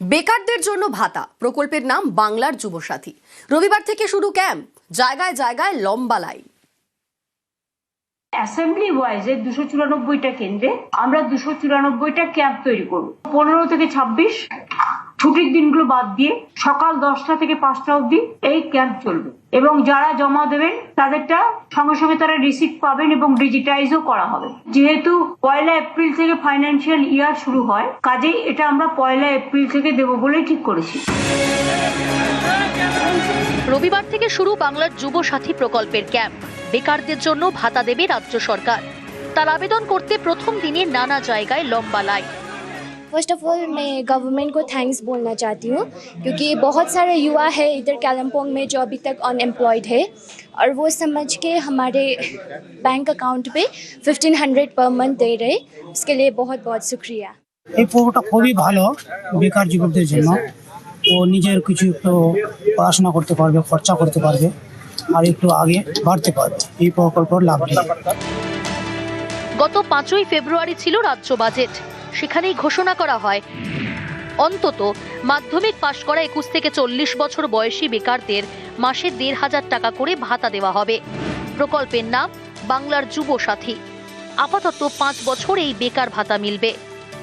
বেকারদের জন্য ভাতা। প্রকল্পের নাম বাংলার যুবসাথী। রবিবার থেকে শুরু ক্যাম্প। জায়গায় জায়গায় লম্বা লাইন। অ্যাসেম্বলি ওয়াইজে দুশো চুরানব্বইটা কেন্দ্রে আমরা দুশো চুরানব্বইটা ক্যাম্প তৈরি করব। পনেরো থেকে ছাব্বিশ ছুটির দিনগুলো বাদ দিয়ে সকাল দশটা থেকে পাঁচটা অবধি এই ক্যাম্প চলবে। এবং যারা জমা দেবেন, তাদেরটা সঙ্গে সঙ্গে তারা রিসিপ্ট পাবেন এবং ডিজিটাইজও করা হবে। যেহেতু পয়লা এপ্রিল থেকে ফাইন্যান্সিয়াল ইয়ার শুরু হয়, কাজেই এটা আমরা পয়লা এপ্রিল থেকে দেবো বলেই ঠিক করেছি। রবিবার থেকে শুরু বাংলার যুব সাথী প্রকল্পের ক্যাম্প বেকারদের জন্য ভাতা দেবে রাজ্য সরকার। তার আবেদন করতে প্রথম দিনে নানা জায়গায় লম্বা লাইন फर्स्ट ऑफ ऑल मैं गवर्नमेंट को थैंक्स बोलना चाहती हूँ क्योंकि बहुत सारे युवा है इधर कालमपोंग में जो अभी तक अनएम्प्लॉयड है और वो समझ के हमारे बैंक अकाउंट पे 1500 पर मंथ दे रहे उसके लिए बहुत बहुत शुक्रिया এই পর্বটা খুবই ভালো বেকার যুবকদের জন্য ও নিজের কিছু একটু পড়াশোনা করতে পারবে খরচা করতে পারবে আর একটু আগে বাড়তে পারবে এই প্রকল্পের লাভ নিয়ে গত পাঁচই ফেব্রুয়ারি ছিল রাজ্য বাজেট সেখানেই ঘোষণা করা হয় অন্তত মাধ্যমিক পাশ করা একুশ থেকে চল্লিশ বছর বয়সী বেকারদের মাসে দেড় হাজার টাকা করে ভাতা দেওয়া হবে প্রকল্পের নাম বাংলার যুব সাথী আপাতত পাঁচ বছর এই বেকার ভাতা মিলবে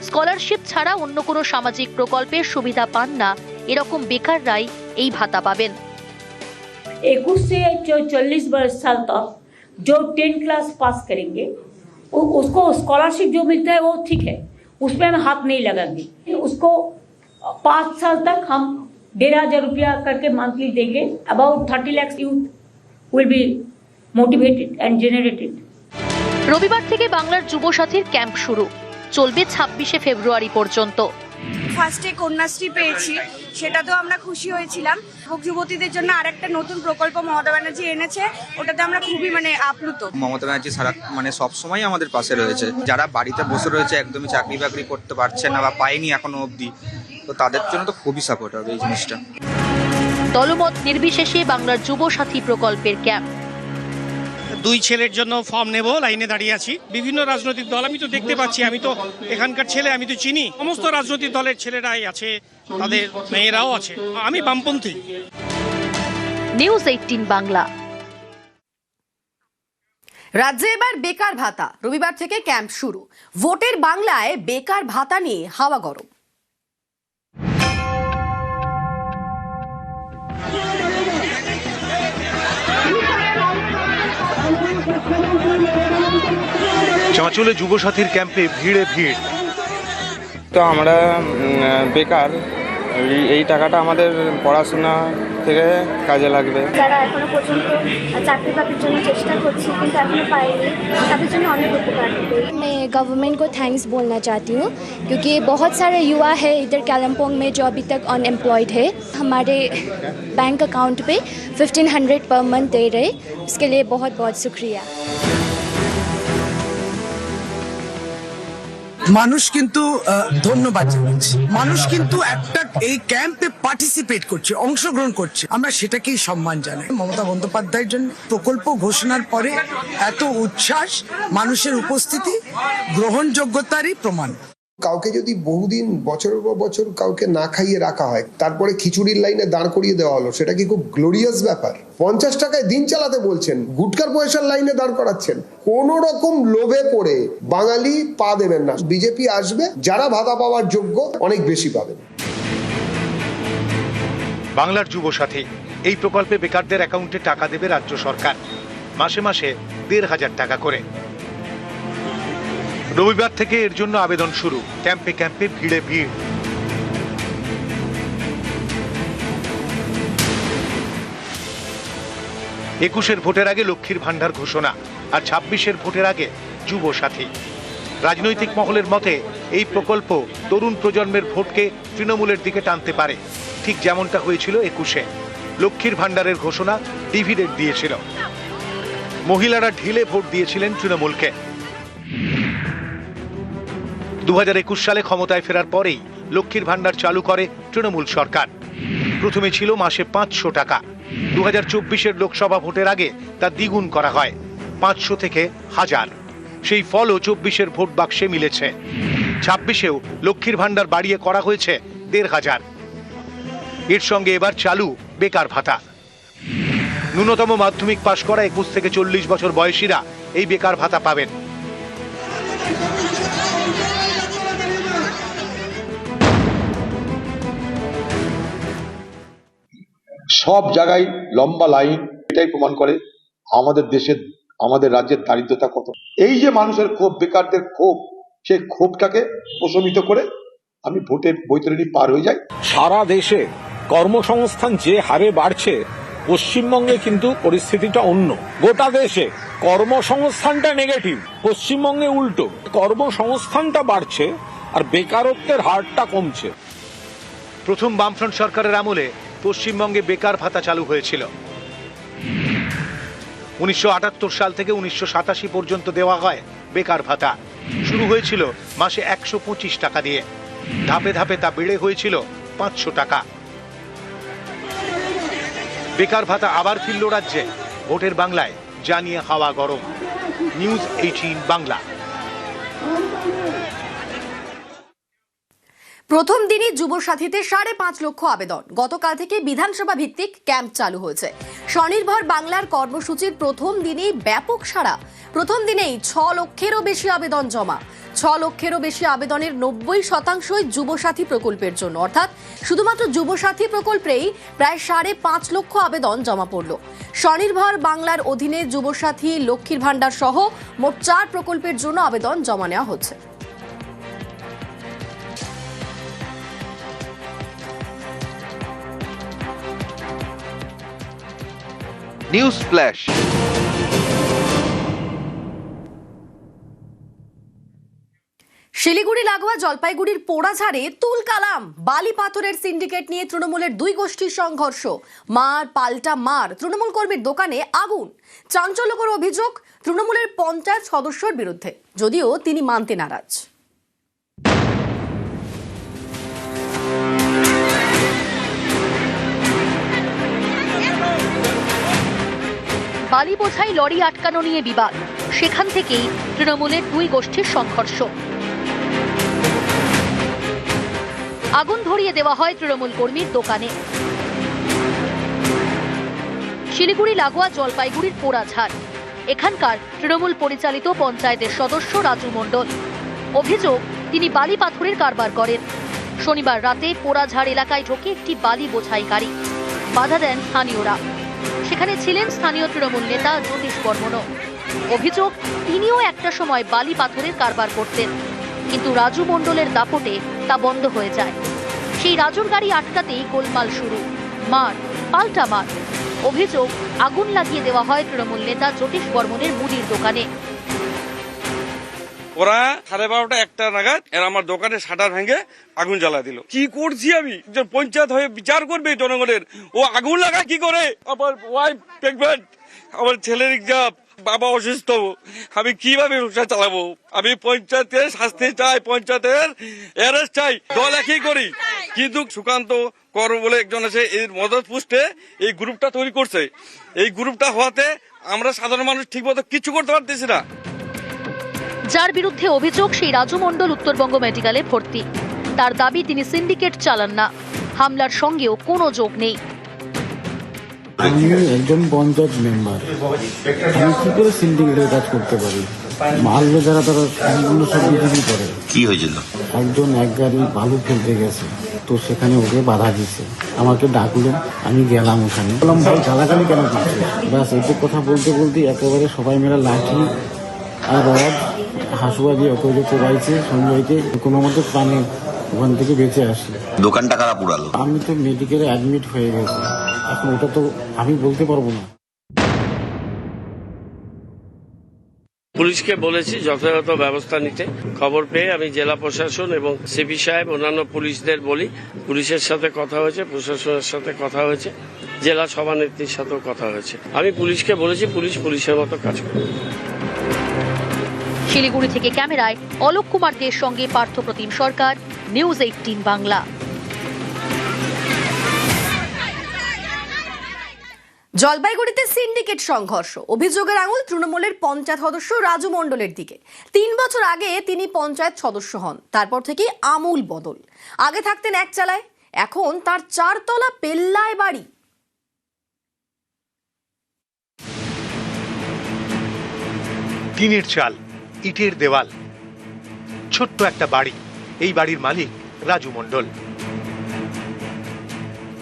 স্কলারশিপ ছাড়া অন্য কোনো সামাজিক প্রকল্পের সুবিধা পান না এরকম বেকাররাই এই ভাতা পাবেন इक्कीस से चालीस वर्ष साल तक जो टेन क्लास पास करेंगे वो उसको स्कॉलरशिप जो मिलता है वो ठीक है उसमें हम हाथ नहीं लगाएंगे उसको पाँच साल तक हम डेढ़ हजार रुपया करके मंथली देंगे about thirty lakhs youth will be motivated and generated রবিবার থেকে বাংলার যুবসাথীর ক্যাম্প শুরু চলবে ছাব্বিশে ফেব্রুয়ারি পর্যন্ত ফার্স্টে কন্যাশ্রী পেয়েছি সেটাতেও আমরা খুশি হয়েছিলাম। যুবক যুবতীদের জন্য আরেকটা নতুন প্রকল্প মমতা ব্যানার্জি এনেছে ওটাতে আমরা খুবই মানে আপ্লুত। মমতা ব্যানার্জি সারা মানে সব সময় আমাদের পাশে রয়েছে। যারা বাড়িতে বসে রয়েছে একদমই চাকরি বাকরি করতে পারছে না বা পায়নি এখনও অবধি তো তাদের জন্য তো খুবই সাপোর্ট হবে এই জিনিসটা। দলমত নির্বিশেষে বাংলার যুব সাথী প্রকল্পের ক্যাম্প। দুই ছেলের জন্য ফর্ম নেব লাইনে দাঁড়িয়ে আছি। বিভিন্ন রাজনৈতিক দল আমি তো দেখতে পাচ্ছি আমি তো এখানকার ছেলে আমি তো চিনি। সমস্ত রাজনৈতিক দলের ছেলেরাই আছে তাদের মেয়েরাও আছে আমি বামপন্থী। নিউজ এইটিন বাংলা রাজ্যে এবার বেকার ভাতা রবিবার থেকে ক্যাম্প শুরু। ভোটের বাংলায় বেকার ভাতা নিয়ে হাওয়া গরম। চাঁচলে যুবসাথীর ক্যাম্পে ভিড়ে ভিড় তো আমরা উম, বেকার এই- এই টাকাটা আমাদের পড়াশোনা থেকে কাজে লাগবে যারা এখনো পর্যন্ত চাকরি বাকরির জন্য চেষ্টা করছি কিন্তু এখনো পাইনি তাদের জন্য অনেক উপকার হবে मैं गवर्नमेंट को थैंक्स बोलना चाहती हूँ क्योंकि बहुत सारे युवा है इधर कालमपोंग में जो अभी तक अनएम्प्लॉयड है हमारे बैंक अकाउंट पे 1500 पर मंथ दे रहे उसके लिए बहुत बहुत शुक्रिया মানুষ কিন্তু ধন্যবাদ জানাচ্ছে। মানুষ কিন্তু একটা এই ক্যাম্পে পার্টিসিপেট করছে, অংশগ্রহণ করছে। আমরা সেটাকেই সম্মান জানাই। মমতা বন্দ্যোপাধ্যায়ের জন্য প্রকল্প ঘোষণার পরে এত উচ্ছ্বাস, মানুষের উপস্থিতি, গ্রহণযোগ্যতারই প্রমাণ। কাউকে যদি বহুদিন, বছরের পর বছর কাউকে না খাইয়ে রাখা হয়, তারপরে খিচুড়ির লাইনে দাঁড় করিয়ে দেওয়া হলো, সেটা কি খুব গ্লোরিয়াস ব্যাপার? পঞ্চাশ টাকায় দিন চালাতে বলছেন, গুটকার পয়সার লাইনে দাঁড় করাচ্ছেন, কোন রকম লোভে পড়ে বাঙালি পা দেবেন না। বিজেপি আসবে, যারা ভাতা পাওয়ার যোগ্য, অনেক বেশি পাবেন বাংলার যুব যুবসাথী এই প্রকল্পে বেকারদের অ্যাকাউন্টে টাকা দেবে রাজ্য সরকার, মাসে মাসে দেড় হাজার টাকা করে। রবিবার থেকে এর জন্য আবেদন শুরু। ক্যাম্পে ক্যাম্পে ভিড়ে ভিড়। একুশের ভোটের আগে লক্ষ্মীর ভান্ডার ঘোষণা আর ছাব্বিশের ভোটের আগে যুব সাথী রাজনৈতিক মহলের মতে, এই প্রকল্প তরুণ প্রজন্মের ভোটকে তৃণমূলের দিকে টানতে পারে। ঠিক যেমনটা হয়েছিল একুশে। লক্ষ্মীর ভান্ডারের ঘোষণা ডিভিডেন্ড দিয়েছিল। মহিলারা ঢিলে ভোট দিয়েছিলেন তৃণমূলকে। দু হাজার একুশ সালে ক্ষমতায় ফেরার পরেই লক্ষ্মীর ভান্ডার চালু করে তৃণমূল সরকার। প্রথমে ছিল মাসে পাঁচশো টাকা। দু হাজার চব্বিশের লোকসভা ভোটের আগে তা দ্বিগুণ করা হয়, পাঁচশো থেকে হাজার। সেই ফলও চব্বিশের ভোট বাক্সে মিলেছে। ছাব্বিশেও লক্ষ্মীর ভান্ডার বাড়িয়ে করা হয়েছে দেড় হাজার। এর সঙ্গে এবার চালু বেকার ভাতা। ন্যূনতম মাধ্যমিক পাশ করা একুশ থেকে চল্লিশ বছর বয়সীরা এই বেকার ভাতা পাবেন। সব জায়গায় লম্বা লাইন এটাই প্রমাণ করে আমাদের দেশের আমাদের রাজ্যের দারিদ্রতা কত। এই যে মানুষের ক্ষোভ বেকারদের ক্ষোভ সেই ক্ষোভটাকে প্রশমিত করে আমি ভোটের বৈতরণী পার হয়ে যাই। সারা দেশে কর্মসংস্থান যে হারে বাড়ছে পশ্চিমবঙ্গে কিন্তু পরিস্থিতিটা অন্য। গোটা দেশে কর্মসংস্থানটা নেগেটিভ পশ্চিমবঙ্গে উল্টো। কর্মসংস্থানটা বাড়ছে আর বেকারত্বের হারটা কমছে। প্রথম বামফ্রন্ট সরকারের আমলে পশ্চিমবঙ্গে বেকার ভাতা চালু হয়েছিল। উনিশশো আটাত্তর সাল থেকে উনিশশো সাতাশি পর্যন্ত দেওয়া হয় বেকার ভাতা। শুরু হয়েছিল মাসে একশো পঁচিশ টাকা দিয়ে। ধাপে ধাপে তা বেড়ে হয়েছিল পাঁচশো টাকা। বেকার ভাতা আবার ফিরল রাজ্যে। ভোটের বাংলায় জানিয়ে হাওয়া গরম। News eighteen Bangla. প্রথম দিনই যুব সাথীতে সাড়ে পাঁচ লক্ষ আবেদন। গতকাল থেকে বিধানসভা ভিত্তিক ক্যাম্প চালু হয়েছে। স্বনির্ভর বাংলার কর্মসূচির প্রথম দিনেই ব্যাপক সাড়া। প্রথম দিনেই ছ লক্ষেরও বেশি আবেদন জমা। ছ লক্ষেরও বেশি আবেদনের নব্বই শতাংশই যুবসাথী প্রকল্পের জন্য। অর্থাৎ শুধুমাত্র যুবসাথী প্রকল্পেই প্রায় সাড়ে পাঁচ লক্ষ আবেদন জমা পড়ল। স্বনির্ভর বাংলার অধীনে যুবসাথী লক্ষ্মীর ভাণ্ডার সহ মোট চার প্রকল্পের জন্য আবেদন জমা নেওয়া হচ্ছে। নিউজ ফ্ল্যাশ শিলিগুড়ি লাগোয়া জলপাইগুড়ির পোড়াঝাড়ে তুল কালাম বালি পাথরের সিন্ডিকেট নিয়ে তৃণমূলের দুই গোষ্ঠীর সংঘর্ষ। মার, পাল্টা মার, তৃণমূল কর্মীর দোকানে আগুন। চাঞ্চল্যকর অভিযোগ তৃণমূলের পঞ্চায়েত সদস্যর বিরুদ্ধে। যদিও তিনি মানতে নারাজ। বালি বোঝাই লরি আটকানো নিয়ে বিবাদ। সেখান থেকেই তৃণমূলের দুই গোষ্ঠীর সংঘর্ষ। আগুন ধরিয়ে দেওয়া হয় তৃণমূল কর্মীর দোকানে। শিলিগুড়ি লাগোয়া জলপাইগুড়ির পোড়াঝাড়। এখানকার তৃণমূল পরিচালিত পঞ্চায়েতের সদস্য রাজু মণ্ডল। অভিযোগ, তিনি বালি পাথরের কারবার করেন। শনিবার রাতে পোড়াঝাড় এলাকায় ঢোকে একটি বালি বোঝাই গাড়ি। বাধা দেন স্থানীয়রা। সেখানে ছিলেন স্থানীয় তৃণমূল নেতা জ্যোতিষ বর্মনও। অভিযোগ, তিনিও একটা সময় বালি পাথরের কারবার করতেন। কিন্তু রাজু মণ্ডলের দাপটে তা বন্ধ হয়ে যায়। সেই রাজুর গাড়ি আটকাতেই গোলমাল শুরু। মার, পাল্টা মার। অভিযোগ, আগুন লাগিয়ে দেওয়া হয় তৃণমূল নেতা জ্যোতিষ বর্মনের মুদির দোকানে। ওরা সাড়ে বারোটা একটা নাগাদ এরা আমার দোকানে শাটার ভেঙে আগুন জ্বালা দিল। কি করছি আমি? পঞ্চায়েত হয়ে বিচার করবে জনগণের। ও আগুন লাগা কি করে? আমার ওয়াইফ প্রেগনেন্ট আমার ছেলের এক্সাম বাবা অসুস্থ। আমি কীভাবে সংসার চালাবো? আমি পঞ্চায়েতের শাস্তি চাই, পঞ্চায়েতের অ্যারেস্ট চাই। দল একই করি। কিন্তু সুকান্ত কর বলে একজন আছে, এর মদত পুষ্টে এই গ্রুপটা তৈরি করছে। এই গ্রুপটা হওয়াতে আমরা সাধারণ মানুষ ঠিকমতো কিছু করতে পারতেছি না। যার বিরুদ্ধে অভিযোগ সেই রাজু মণ্ডল উত্তরবঙ্গ মেডিকেলে ভর্তি। তার দাবি তিনি সিন্ডিকেট চালান না। হামলার সঙ্গেও কোনো যোগ নেই। আমি একজন পঞ্চায়েত মেম্বার। আমি কি করে সিন্ডিকেটের কাজ করতে পারি? মারলে যারা তারা সম্পূর্ণ সব বিজেপি করে। কি হয়েছিল? একজন এক গাড়ি বালু ফেলতে গেছে তো সেখানে ওকে বাধা দিছে। আমাকে ডাকলো আমি গেলাম ওখানে। বললাম ভাই গালাগালি কেন করছে ব্যাস এইটুক কথা বলতে বলতে একেবারে সবাই মিলে লাঠি আর রড হাসুয়া দিয়ে ওকে চড়াইছে সঞ্জয়কে কোনো মতে প্রাণে ওখান থেকে বেঁচে আসি। দোকানটা কারা পুরালো? আমি তো মেডিকেলে অ্যাডমিট হয়ে গেছি। এখন ওটা তো আমি বলতে পারব না। পুলিশকে বলেছি যথাযথ ব্যবস্থা নিতে। খবর পেয়ে আমি জেলা প্রশাসন এবং সিপি সাহেব অন্যান্য পুলিশদের বলি পুলিশের সাথে কথা হয়েছে প্রশাসনের সাথে কথা হয়েছে জেলা সভানেত্রীর সাথেও কথা হয়েছে। আমি পুলিশকে বলেছি পুলিশ পুলিশের মতো কাজ করবে শিলিগুড়ি থেকে ক্যামেরায় অলোক কুমার দের সঙ্গে পার্থপ্রতিম সরকার নিউজ এইটিন বাংলা। জলপাইগুড়িতে সিন্ডিকেট সংঘর্ষ অভিযোগের আঙুল তৃণমূলের পঞ্চায়েত সদস্য রাজু মণ্ডলের দিকে। তিন বছর আগে তিনি পঞ্চায়েত সদস্য হন তারপর থেকে আমূল বদল। আগে থাকতেন এক চালায় এখন তার চারতলা পেল্লায় বাড়ি। টিনের চাল। ইটের দেওয়াল। ছোট্ট একটা বাড়ি। এই বাড়ির মালিক রাজু মণ্ডল।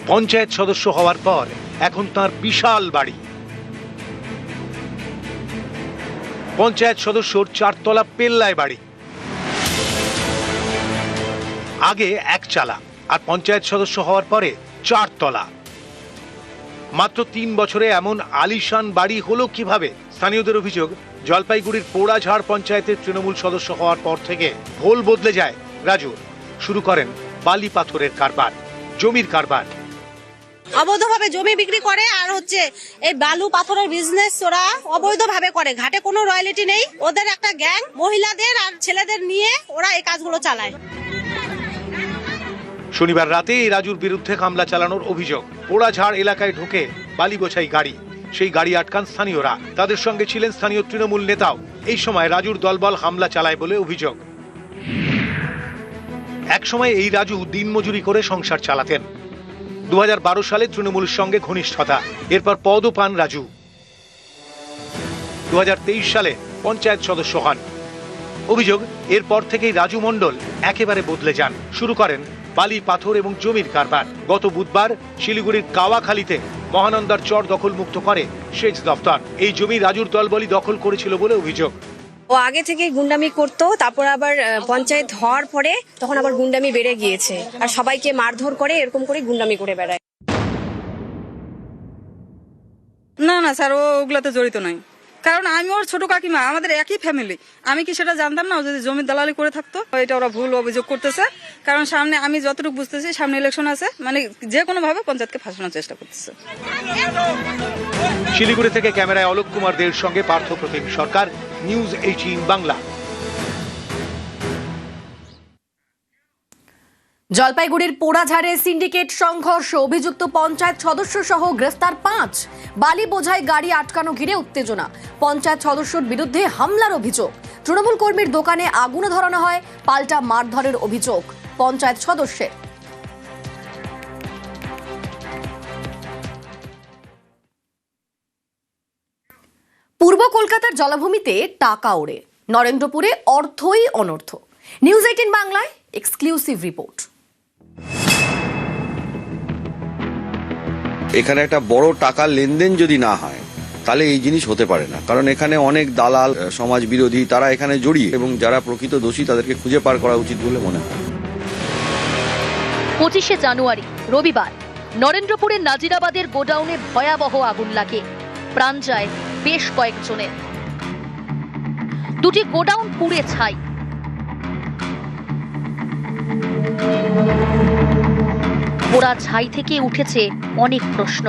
পঞ্চায়েত সদস্য হওয়ার পর এখন তার বিশাল বাড়ি। পঞ্চায়েত সদস্যর চারতলা পেল্লায় বাড়ি। আগে এক চালা, আর পঞ্চায়েত সদস্য হওয়ার পরে চারতলা। মাত্র তিন বছরে এমন আলিশান বাড়ি হলো কীভাবে? স্থানীয়দের অভিযোগ জলপাইগুড়ির পোড়াঝাড় পঞ্চায়েতের তৃণমূল সদস্য হওয়ার পর থেকে ভোল বদলে যায় রাজু। শুরু করেন বালি পাথরের কারবার জমির কারবার। অবৈধভাবে জমি বিক্রি করে আর হচ্ছে এই বালু পাথরের বিজনেস ওরা অবৈধভাবে করে। ঘাটে কোনো রয়্যালিটি নেই। ওদের একটা গ্যাং মহিলাদের আর ছেলেদের নিয়ে ওরা এই কাজগুলো চালায়। শনিবার রাতে রাজুর বিরুদ্ধে হামলা চালানোর অভিযোগ। পোড়াঝাড় এলাকায় ঢুকে বালি বোঝাই গাড়ি। সেই গাড়ি আটকান স্থানীয়রা। তাদের সঙ্গে ছিলেন স্থানীয় তৃণমূল নেতাও। এই সময় রাজুর দলবল হামলা চালায় বলে অভিযোগ। একসময় এই রাজু দিনমজুরি করে সংসার চালাতেন। দু হাজার বারো সালে তৃণমূলের সঙ্গে ঘনিষ্ঠতা। এরপর পদও পান রাজু। দু হাজার তেইশ সালে পঞ্চায়েত সদস্য হন। অভিযোগ, এরপর থেকেই রাজু মণ্ডল একেবারে বদলে যান। শুরু করেন বালি পাথর এবং জমির কারবার। গত বুধবার শিলিগুড়ির কাওয়াখালীতে মহানন্দার চর দখল মুক্ত করে সেচ দফতর এই জমি রাজুর দলবলি দখল করেছিল বলে অভিযোগ। ও আগে থেকে গুন্ডামি করতো তারপর আবার আহ, পঞ্চায়েত হওয়ার পরে তখন আবার গুন্ডামি বেড়ে গিয়েছে। আর সবাইকে মারধর করে এরকম করে গুন্ডামি করে বেড়ায়। না না স্যার ও ওগুলাতে জড়িত নয়। কারণ আমি ওর ছোট কাকিমা, আমাদের একই ফ্যামিলি আমি কি সেটা জানতাম না? যদি জমির দালালি করে থাকতো, এটা ওরা ভুল অভিযোগ করতেছে। কারণ সামনে আমি যতটুকু বুঝতেছি, সামনে ইলেকশন আছে মানে যে কোনো ভাবে পঞ্চায়েতকে ফাঁসানোর চেষ্টা করতেছে। শিলিগুড়ি থেকে ক্যামেরায় অলোক কুমার দের সঙ্গে পার্থ প্রতিম সরকার নিউজ এইটিন বাংলা। জলপাইগুড়ির পোড়াঝাড়ে সিন্ডিকেট সংঘর্ষ, অভিযুক্ত পঞ্চায়েত সদস্য সহ গ্রেফতার পাঁচ। বালি বোঝাই গাড়ি আটকানো ঘিরে উত্তেজনা। পঞ্চায়েত সদস্যর বিরুদ্ধে হামলার অভিযোগ। তৃণমূল কর্মীর দোকানে আগুনে ধরানো হয়, পাল্টা মারধরের অভিযোগ পঞ্চায়েত সদস্যের। পূর্ব কলকাতার জলাভূমিতে টাকা ওড়ে। নরেন্দ্রপুরে অর্থই অনর্থ। নিউজ এইটিন বাংলায় এক্সক্লুসিভ রিপোর্ট। এখানে একটা বড় টাকার লেনদেন যদি না হয়, তাহলে এই জিনিস হতে পারে না। কারণ এখানে অনেক দালাল সমাজ বিরোধী তারা এখানে জড়িয়ে এবং যারা প্রকৃত দোষী, তাদেরকে খুঁজে পার করা উচিত বলে মনে হয়। পঁচিশে জানুয়ারি, রবিবার, নরেন্দ্রপুরের নাজিরাবাদের গোডাউনে ভয়াবহ আগুন লাগে। প্রাণ যায় বেশ কয়েকজনের। দুটি গোডাউন পুড়ে ছাই। পোড়া ছাই থেকে উঠেছে অনেক প্রশ্ন।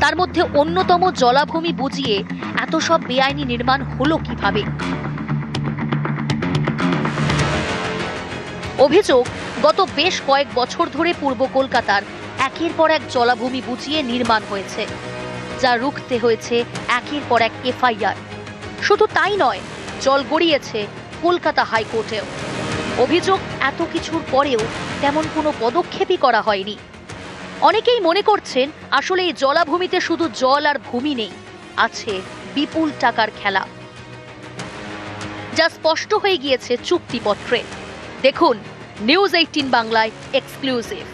তার মধ্যে অন্যতম জলাভূমি বুঝিয়ে এত সব বেআইনি নির্মাণ হলো কীভাবে? অভিযোগ, গত বেশ কয়েক বছর ধরে পূর্ব কলকাতার একের পর এক জলাভূমি বুঝিয়ে নির্মাণ হয়েছে, যা রুখতে হয়েছে একের পর এক এফআইআর। শুধু তাই নয়, জল গড়িয়েছে কলকাতা হাইকোর্টেও। অভিযোগ এত কিছুর পরেও তেমন কোনো পদক্ষেপই করা হয়নি। অনেকেই মনে করছেন আসলে এই জলাভূমিতে শুধু জল আর ভূমি নেই, আছে বিপুল টাকার খেলা। যা স্পষ্ট হয়ে গিয়েছে চুক্তিপত্রে। দেখুন, নিউজ এইটিন বাংলায় এক্সক্লুসিভ।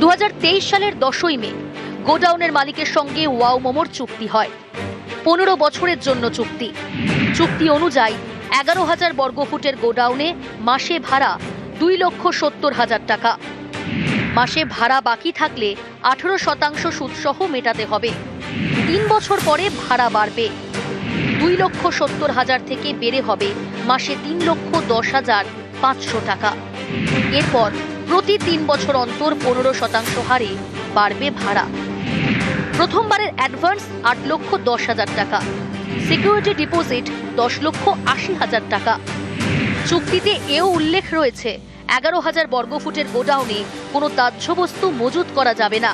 দু হাজার তেইশ সালের দশই মে, গোডাউনের মালিকের সঙ্গে ওয়াও মোমোর চুক্তি হয়। পনেরো বছরের জন্য চুক্তি। চুক্তি অনুযায়ী এগারো হাজার বর্গফুটের গোডাউনে মাসে ভাড়া দুই লক্ষ সত্তর হাজার টাকা। মাসে ভাড়া বাকি থাকলে আঠেরো শতাংশ সুদসহ মেটাতে হবে। তিন বছর পরে ভাড়া বাড়বে। দুই লক্ষ সত্তর হাজার থেকে বেড়ে হবে মাসে তিন লক্ষ দশ হাজার পাঁচশো টাকা। এরপর প্রতি তিন বছর অন্তর পনেরো শতাংশ হারে বাড়বে ভাড়া। প্রথমবারের অ্যাডভান্স আট লক্ষ দশ হাজার টাকা। সিকিউরিটি ডিপোজিট দশ লক্ষ আশি হাজার টাকা। চুক্তিতে এও উল্লেখ রয়েছে, এগারো হাজার বর্গফুটের গোডাউনে কোনো বস্তু মজুত করা যাবে না,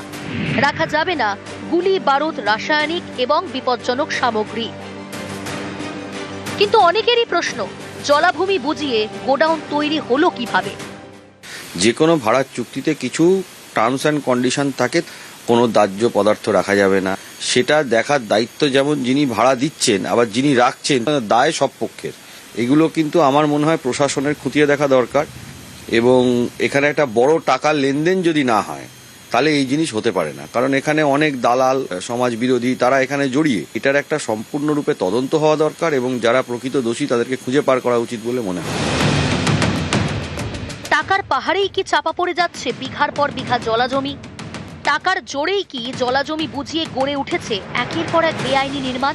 রাখা যাবে না গুলি, বারুদ, রাসায়নিক এবং বিপজ্জনক সামগ্রী। কিন্তু অনেকেরই প্রশ্ন, জলাভূমি বুঝিয়ে গোডাউন তৈরি হলো কীভাবে? যে কোনো ভাড়ার চুক্তিতে কিছু টার্মস অ্যান্ড কন্ডিশন থাকে, কোনো দাহ্য পদার্থ রাখা যাবে না। সেটা দেখার দায়িত্ব যেমন যিনি ভাড়া দিচ্ছেন, আবার যিনি রাখছেন, দায় সব পক্ষের। এগুলো কিন্তু আমার মনে হয় প্রশাসনের খুঁটিয়ে দেখা দরকার এবং এখানে একটা বড় টাকার লেনদেন যদি না হয়, তাহলে এই জিনিস হতে পারে না। কারণ এখানে অনেক দালাল, সমাজ বিরোধী, তারা এখানে জড়িয়ে এটার একটা সম্পূর্ণরূপে তদন্ত হওয়া দরকার এবং যারা প্রকৃত দোষী তাদেরকে খুঁজে পার করা উচিত বলে মনে হয়। টাকার পাহাড়েই কি চাপা পড়ে যাচ্ছে বিঘার পর বিঘা জলাজমি? টাকার জোরেই কি জলাজমি বুঝিয়ে গড়ে উঠেছে একের পর এক বেআইনি নির্মাণ?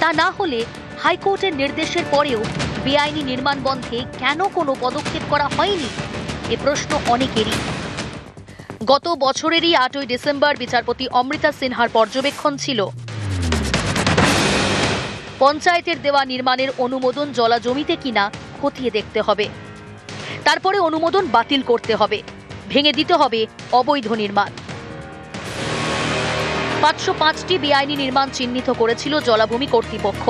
তা না হলে হাইকোর্টের নির্দেশের পরেও বেআইনি নির্মাণ বন্ধে কেন কোনো পদক্ষেপ করা হয়নি? এ প্রশ্ন অনেকেরই। গত বছরেরই আটই ডিসেম্বর বিচারপতি অমৃতা সিনহার পর্যবেক্ষণ ছিল। পঞ্চায়েতের দেওয়া নির্মাণের অনুমোদন জলা জমিতে কিনা খতিয়ে দেখতে হবে। তারপরে অনুমোদন বাতিল করতে হবে। ভেঙে দিতে হবে অবৈধ নির্মাণ। পাঁচশো পাঁচটি বেআইনি নির্মাণ চিহ্নিত করেছিল জলাভূমি কর্তৃপক্ষ।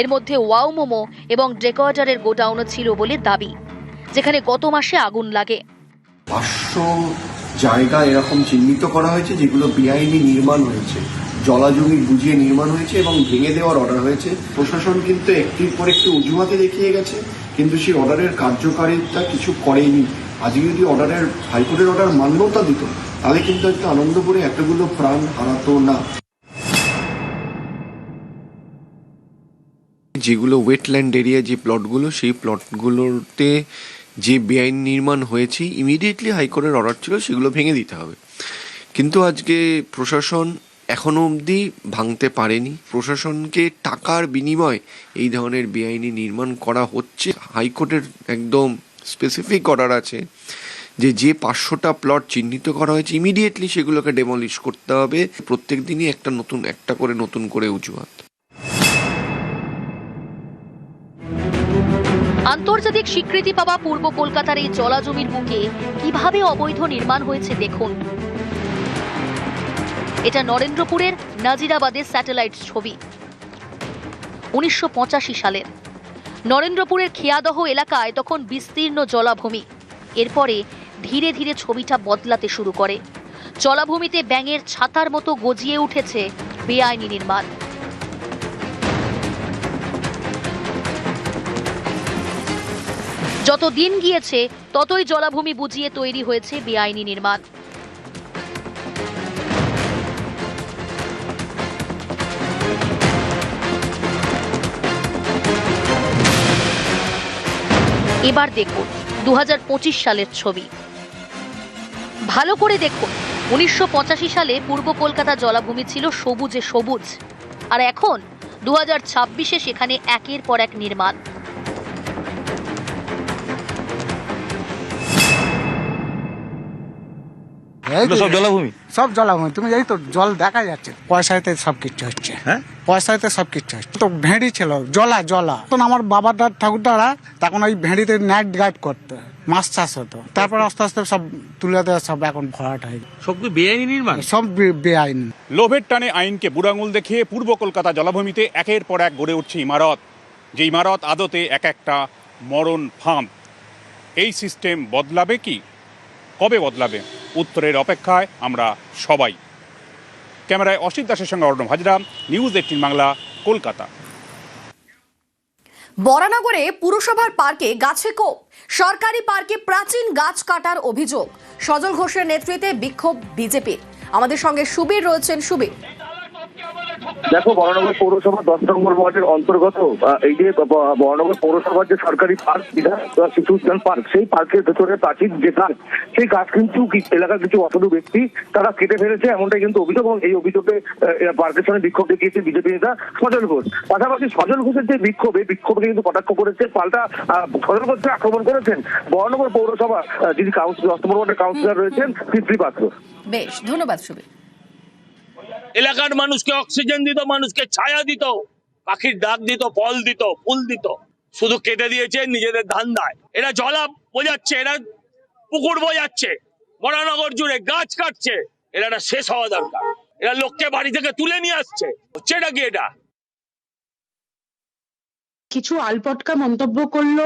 এর মধ্যে ওয়াও মোমো এবং ডেকোয়াটারের গোডাউনও ছিল বলে দাবি, যেখানে গত মাসে আগুন লাগে। পাঁচশো জায়গা এরকম চিহ্নিত করা হয়েছে যেগুলো বেআইনি নির্মাণ হয়েছে। জলাজমি বুঝিয়ে নির্মাণ হয়েছে এবং ভেঙে দেওয়ার অর্ডার হয়েছে। প্রশাসন কিন্তু একটির পর একটি অজুহাতে দেখিয়ে গেছে। কিন্তু সেই অর্ডারের কার্যকারিতা কিছু করেনি আজকে যদি অর্ডারের, হাইকোর্টের অর্ডার মান্যতা দিত, তাহলে কিন্তু আজকে আনন্দপুরে এতগুলো প্রাণ হারাতো না। যেগুলো ওয়েটল্যান্ড এরিয়া যে প্লটগুলো সেই প্লটগুলোতে যে বেআইন নির্মাণ হয়েছে ইমিডিয়েটলি হাইকোর্টের অর্ডার ছিল, সেগুলো ভেঙে দিতে হবে। কিন্তু আজকে প্রশাসন এখনও অবধি ভাঙতে পারেনি। প্রশাসনকে টাকার বিনিময়ে এই ধরনের বেআইনি নির্মাণ করা হচ্ছে। হাইকোর্টের একদম স্পেসিফিক অর্ডার আছে যে যে পাঁচশোটা প্লট চিহ্নিত করা হয়েছে ইমিডিয়েটলি সেগুলোকে ডেমলিশ করতে হবে। প্রত্যেক দিনই একটা নতুন, একটা করে নতুন করে অজুহাত। আন্তর্জাতিক স্বীকৃতি পাওয়া পূর্ব কলকাতার এই জলাজমির বুকে কীভাবে অবৈধ নির্মাণ হয়েছে দেখুন। এটা নরেন্দ্রপুরের নাজিরাবাদের স্যাটেলাইট ছবি। উনিশশো সালের নরেন্দ্রপুরের খেয়াদহ এলাকায় তখন বিস্তীর্ণ জলাভূমি। এরপরে ধীরে ধীরে ছবিটা বদলাতে শুরু করে। জলাভূমিতে ব্যাঙের ছাতার মতো গজিয়ে উঠেছে বেআইনি নির্মাণ। যত দিন গিয়েছে, ততই জলাভূমি বুঝিয়ে তৈরি হয়েছে বেআইনি নির্মাণ। এবার দেখুন দু হাজার পঁচিশ সালের ছবি। ভালো করে দেখুন, উনিশশো পঁচাশি সালে পূর্ব কলকাতা জলাভূমি ছিল সবুজে সবুজ। আর এখন দু হাজার সেখানে একের পর এক নির্মাণ। সব জলাভূমি? সব জলাভূমি। তুমি জানি তো জল দেখা যাচ্ছে। পয়সাতে সব কিছু হচ্ছে। হ্যাঁ? পয়সাতে সব কিছু হচ্ছে। তো ভেড়ি ছিল জলা জলা। তখন আমার বাবার দাদ ঠাকুরদারা তখন ওই ভেড়িতে নাইট গাইড করতো মাছ চাষ হতো। তারপর আস্তে আস্তে সব তুলে দেওয়া সব এখন ভরাট হয়ে সব বেআইনি নির্মাণ? সব বে- বেআইনি। লোভের টানে আইনকে বুড়াঙুল দেখিয়ে পূর্ব কলকাতা জলাভূমিতে একের পর এক গড়ে উঠছে ইমারত। যে ইমারত আদতে এক একটা মরণ ফার্ম এই সিস্টেম বদলাবে কি? কবে বদলাবে? উত্তরের অপেক্ষায় আমরা সবাই। ক্যামেরায় অসিত দাসের সঙ্গে অর্ণব হাজরা, নিউজ এইটিন বাংলা, কলকাতা। বরানগরে পুরসভার পার্কে গাছে কোপ। সরকারি পার্কে প্রাচীন গাছ কাটার অভিযোগ। সজল ঘোষের নেতৃত্বে বিক্ষোভ বিজেপির। আমাদের সঙ্গে সুবীর রয়েছেন সুবীর। দেখো বরানগর পৌরসভা দশ নম্বর ওয়ার্ডের অন্তর্গত এই যে বরানগর পৌরসভার যে সরকারি পার্ক বিধান শিশু উদ্যান পার্ক, সেই পার্কের ভেতরে প্রাচীন যে গাছ, সেই গাছ কিন্তু এলাকার কিছু অসাধু ব্যক্তি তারা কেটে ফেলেছে, এমনটাই কিন্তু অভিযোগ, এবং এই অভিযোগে পার্কের সামনে বিক্ষোভ দেখিয়েছে বিজেপি নেতা সজল ঘোষ। পাশাপাশি সজল ঘোষের যে বিক্ষোভ, এই বিক্ষোভকে কিন্তু কটাক্ষ করেছে, পাল্টা সজল ঘোষকে আক্রমণ করেছেন বরানগর পৌরসভা যিনি কাউন্সিলর দশ নম্বর ওয়ার্ডের কাউন্সিলর রয়েছেন, পিতৃ পাত্র। বেশ, ধন্যবাদ সুবীর। এলাকার মানুষকে অক্সিজেন দিত, মানুষকে ছায়া দিত, পাখির ডাক দিত, ফল দিত, ফুল দিত, শুধু কেটে দিয়েছে নিজেদের ধান্দায়। এরা জলা বোঝাচ্ছে, এরা পুকুর বোঝাচ্ছে বরানগর জুড়ে গাছ কাটছে, এরা শেষ হওয়া দরকার। এরা লোককে বাড়ি থেকে তুলে নিয়ে আসছে। হচ্ছে এটা কি এটা? কিছু আলপটকা মন্তব্য করল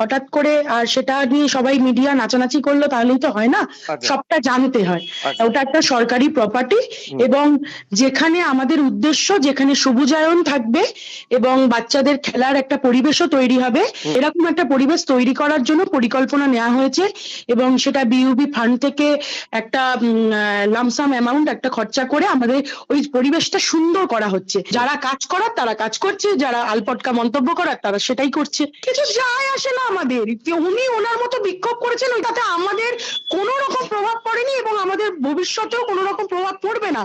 হঠাৎ করে আর সেটা নিয়ে সবাই মিডিয়া নাচানাচি করল তাহলেই তো হয় না? সবটা জানতে হয়। ওটা একটা সরকারি প্রপার্টি এবং যেখানে আমাদের উদ্দেশ্য যেখানে সবুজায়ন থাকবে এবং বাচ্চাদের খেলার একটা পরিবেশও তৈরি হবে। এরকম একটা পরিবেশ তৈরি করার জন্য পরিকল্পনা নেওয়া হয়েছে এবং সেটা বিইউবি ফান্ড থেকে একটা লামসাম অ্যামাউন্ট একটা খরচা করে আমাদের ওই পরিবেশটা সুন্দর করা হচ্ছে। যারা কাজ করার তারা কাজ করছে যারা আলপটকা মন্তব্য করার তারা সেটাই করছে। কিছু যায় আসে না আমাদের। উনি ওনার মতো বিক্ষোভ করেছেন, তাতে আমাদের কোনো রকম প্রভাব পড়েনি এবং আমাদের ভবিষ্যতেও কোনো রকম প্রভাব পড়বে না।